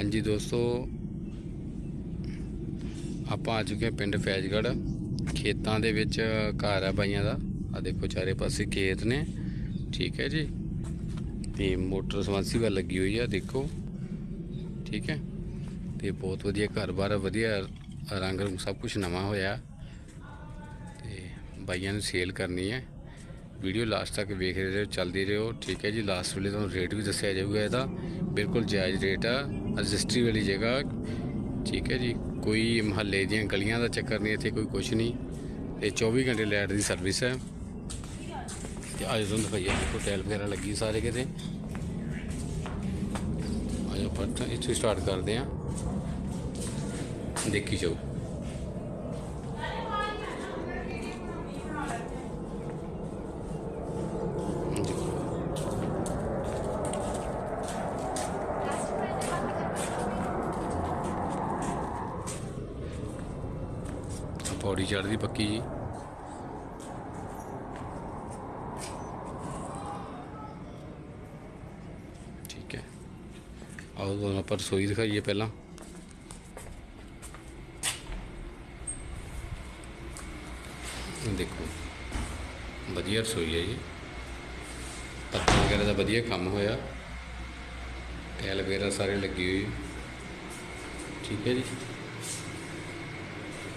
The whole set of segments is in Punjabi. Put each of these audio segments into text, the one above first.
ਹਾਂਜੀ ਦੋਸਤੋ, ਆਪਾਂ ਆ ਚੁੱਕੇ ਹਾਂ ਪਿੰਡ ਫੈਜ਼ਗੜ੍ਹ। ਖੇਤਾਂ ਦੇ ਵਿੱਚ ਘਰ ਆ ਬਾਈਆਂ ਦਾ। ਆ ਦੇਖੋ ਚਾਰੇ ਪਾਸੇ ਖੇਤ ਨੇ। ਠੀਕ ਹੈ ਜੀ। ਤੇ ਮੋਟਰ ਸਬੰਸੀਬਲ ਲੱਗੀ ਹੋਈ ਆ, ਦੇਖੋ। ਠੀਕ ਹੈ। ਤੇ ਬਹੁਤ ਵਧੀਆ ਘਰ-ਬਾਰ ਵਧੀਆ ਰੰਗ ਰੁੰਗ ਸਭ ਕੁਝ ਨਵਾਂ ਹੋਇਆ। ਤੇ ਬਾਈਆਂ ਨੂੰ ਸੇਲ ਕਰਨੀ ਹੈ। ਵੀਡੀਓ ਲਾਸਟ ਤੱਕ ਵੇਖਦੇ ਰਹੋ, ਚੱਲਦੀ ਰਹੋ, ਠੀਕ ਹੈ ਜੀ? ਲਾਸਟ ਵੇਲੇ ਤੁਹਾਨੂੰ ਰੇਟ ਵੀ ਦੱਸਿਆ ਜਾਊਗਾ ਇਹਦਾ। ਬਿਲਕੁਲ ਜਾਇਜ਼ ਰੇਟ ਆ। ਰਜਿਸਟਰੀ ਵਾਲੀ ਜਗ੍ਹਾ। ਠੀਕ ਹੈ ਜੀ? ਕੋਈ ਮਹੱਲੇ ਦੀਆਂ ਗਲੀਆਂ ਦਾ ਚੱਕਰ ਨਹੀਂ, ਇੱਥੇ ਕੋਈ ਕੁਝ ਨਹੀਂ। ਤੇ 24 ਘੰਟੇ ਲਾਈਟ ਦੀ ਸਰਵਿਸ ਹੈ। ਤੇ ਅੱਜ ਤੁਹਾਨੂੰ ਦਿਖਾਈਏ ਦੇਖੋ ਟੈਲ ਵਗੈਰਾ ਲੱਗੀ ਸਾਰੇ ਕਿਤੇ। ਆਜੋ ਪਰ ਇੱਥੇ ਸਟਾਰਟ ਕਰਦੇ ਆ ਦੇਖੀ ਜਾਓ ਦੇਖੋ ਆਹ ਪੌੜੀ ਚੜ੍ਹਦੀ ਪੱਕੀ ਜੀ। ਠੀਕ ਹੈ। ਆਓ ਤੁਹਾਨੂੰ ਆਪਾਂ ਰਸੋਈ ਦਿਖਾਈਏ ਪਹਿਲਾਂ। ਦੇਖੋ, ਵਧੀਆ ਰਸੋਈ ਹੈ ਜੀ। ਪੱਥਰ ਵਗੈਰਾ ਦਾ ਵਧੀਆ ਕੰਮ ਹੋਇਆ। ਟੈਲ ਵਗੈਰਾ ਸਾਰੇ ਲੱਗੀ ਹੋਈ ਠੀਕ ਹੈ ਜੀ।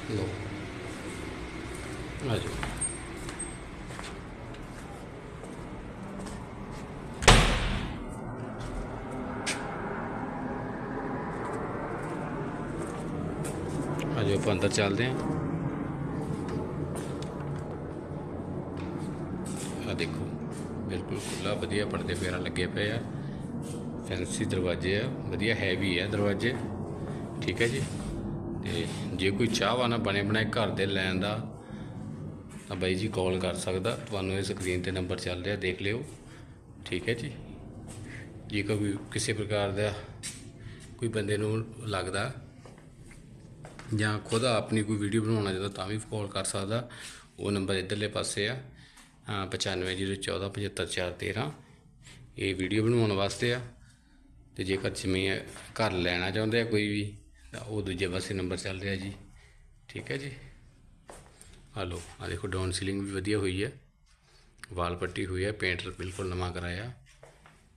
ਲੋ ਆ ਜਾਓ ਆਪਾਂ ਅੰਦਰ ਚੱਲਦੇ ਹਾਂ। ਆ ਦੇਖੋ, ਬਿਲਕੁਲ ਖੁੱਲਾ ਵਧੀਆ ਪਰਦੇ ਵਗੈਰਾ ਲੱਗੇ ਪਏ ਆ। ਫੈਂਸੀ ਦਰਵਾਜ਼ੇ ਆ, ਵਧੀਆ ਹੈਵੀ ਆ ਦਰਵਾਜ਼ੇ। ਠੀਕ ਹੈ ਜੀ? ਤੇ ਜੇ ਕੋਈ ਚਾਹਵਾ ਨਾ ਬਣੇ ਬਣਾਏ ਘਰ ਦੇ ਲੈਣ ਦਾ ਤਾਂ ਬਾਈ ਜੀ ਕਾਲ ਕਰ ਸਕਦਾ। ਤੁਹਾਨੂੰ ਇਹ ਸਕਰੀਨ ਤੇ ਨੰਬਰ ਚੱਲ ਰਿਹਾ ਦੇਖ ਲਿਓ। ਠੀਕ ਹੈ ਜੀ? ਜੇ ਕੋਈ ਕਿਸੇ ਪ੍ਰਕਾਰ ਦਾ ਕੋਈ ਬੰਦੇ ਨੂੰ ਲੱਗਦਾ ਜਾਂ ਖੁਦ ਆਪਣੀ ਕੋਈ ਵੀਡੀਓ ਬਣਾਉਣਾ ਚਾਹੁੰਦਾ ਤਾਂ ਵੀ ਕਾਲ ਕਰ ਸਕਦਾ। ਉਹ ਨੰਬਰ ਇਧਰਲੇ ਪਾਸੇ ਆ। ਅ, 9504755413 ਇਹ ਵੀਡੀਓ ਬਣਾਉਣ ਵਾਸਤੇ ਆ। ਤੇ ਜੇਕਰ ਜ਼ਮੀਨ ਘਰ ਲੈਣਾ ਚਾਹੁੰਦੇ ਆ ਕੋਈ ਵੀ ਤਾਂ ਉਹ ਦੂਜੇ ਪਾਸੇ ਨੰਬਰ ਚੱਲ ਰਿਹਾ ਜੀ। ਠੀਕ ਹੈ ਜੀ? ਆ ਲਓ, ਆ ਦੇਖੋ ਡਾਊਨ ਸੀਲਿੰਗ ਵੀ ਵਧੀਆ ਹੋਈ ਹੈ। ਵਾਲ ਪੱਟੀ ਹੋਈ ਹੈ ਪੇਂਟ ਬਿਲਕੁਲ ਨਵਾਂ ਕਰਾਇਆ।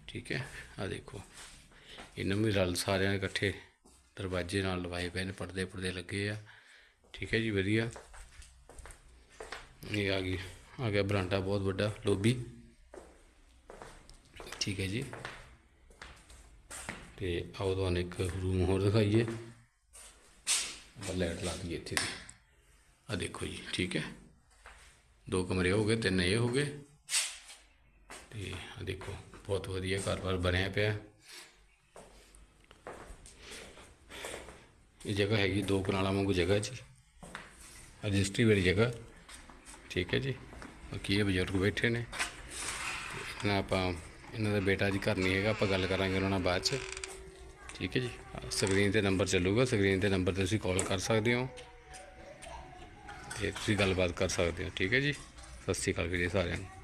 ਠੀਕ ਹੈ, ਆ ਦੇਖੋ। ਇਹਨਾਂ ਵੀ ਰਲ ਸਾਰਿਆਂ ਨੇ ਇਕੱਠੇ ਦਰਵਾਜ਼ੇ ਨਾਲ ਲਵਾਏ ਪਏ ਨੇ ਪਰਦੇ ਪਰਦੇ ਲੱਗੇ ਆ। ਠੀਕ ਹੈ ਜੀ, ਵਧੀਆ। ਇਹ ਆ ਗਈ, ਆ ਗਿਆ ਬਰਾਂਡਾ ਬਹੁਤ ਵੱਡਾ, ਲੋਬੀ। ਠੀਕ ਹੈ ਜੀ। ਤੇ ਆਓ ਤੁਹਾਨੂੰ ਇੱਕ ਰੂਮ ਹੋਰ ਦਿਖਾਈਏ। ਆਪਾਂ ਲਾਈਟ ਲਾ ਦਈਏ ਇੱਥੇ ਦੀ ਆ ਦੇਖੋ ਜੀ, ਠੀਕ ਹੈ? ਦੋ ਕਮਰੇ ਹੋ ਗਏ, ਤਿੰਨ ਇਹ ਹੋ ਗਏ। ਤੇ ਆ ਦੇਖੋ, ਬਹੁਤ ਵਧੀਆ ਘਰ-ਬਾਰ ਬਣਿਆ ਪਿਆ। ਇਹ ਜਗ੍ਹਾ ਹੈਗੀ ਦੋ ਕਨਾਲਾਂ ਵਾਂਗੂ ਜਗ੍ਹਾ ਜੀ। ਰਜਿਸਟਰੀ ਵਾਲੀ ਜਗ੍ਹਾ। ਠੀਕ ਹੈ ਜੀ? ਬਾਕੀ ਇਹ ਬਜ਼ੁਰਗ ਬੈਠੇ ਨੇ। ਇਹਨਾਂ ਆਪਾਂ, ਇਹਨਾਂ ਦਾ ਬੇਟਾ ਜੀ ਘਰ ਨਹੀਂ ਹੈਗਾ, ਆਪਾਂ ਗੱਲ ਕਰਾਂਗੇ ਉਹਨਾਂ ਨਾਲ ਬਾਅਦ ਚ। ਠੀਕ ਹੈ ਜੀ? ਸਕਰੀਨ ਤੇ ਨੰਬਰ ਚੱਲੂਗਾ, ਸਕਰੀਨ ਤੇ ਨੰਬਰ ਤੇ ਤੁਸੀਂ ਕਾਲ ਕਰ ਸਕਦੇ ਹੋ। ਤੇ ਤੁਸੀਂ ਗੱਲਬਾਤ ਕਰ ਸਕਦੇ ਹੋ, ਠੀਕ ਹੈ ਜੀ? ਸਤਿ ਸ਼੍ਰੀ ਅਕਾਲ ਵੀਰੇ ਸਾਰਿਆਂ ਨੂੰ।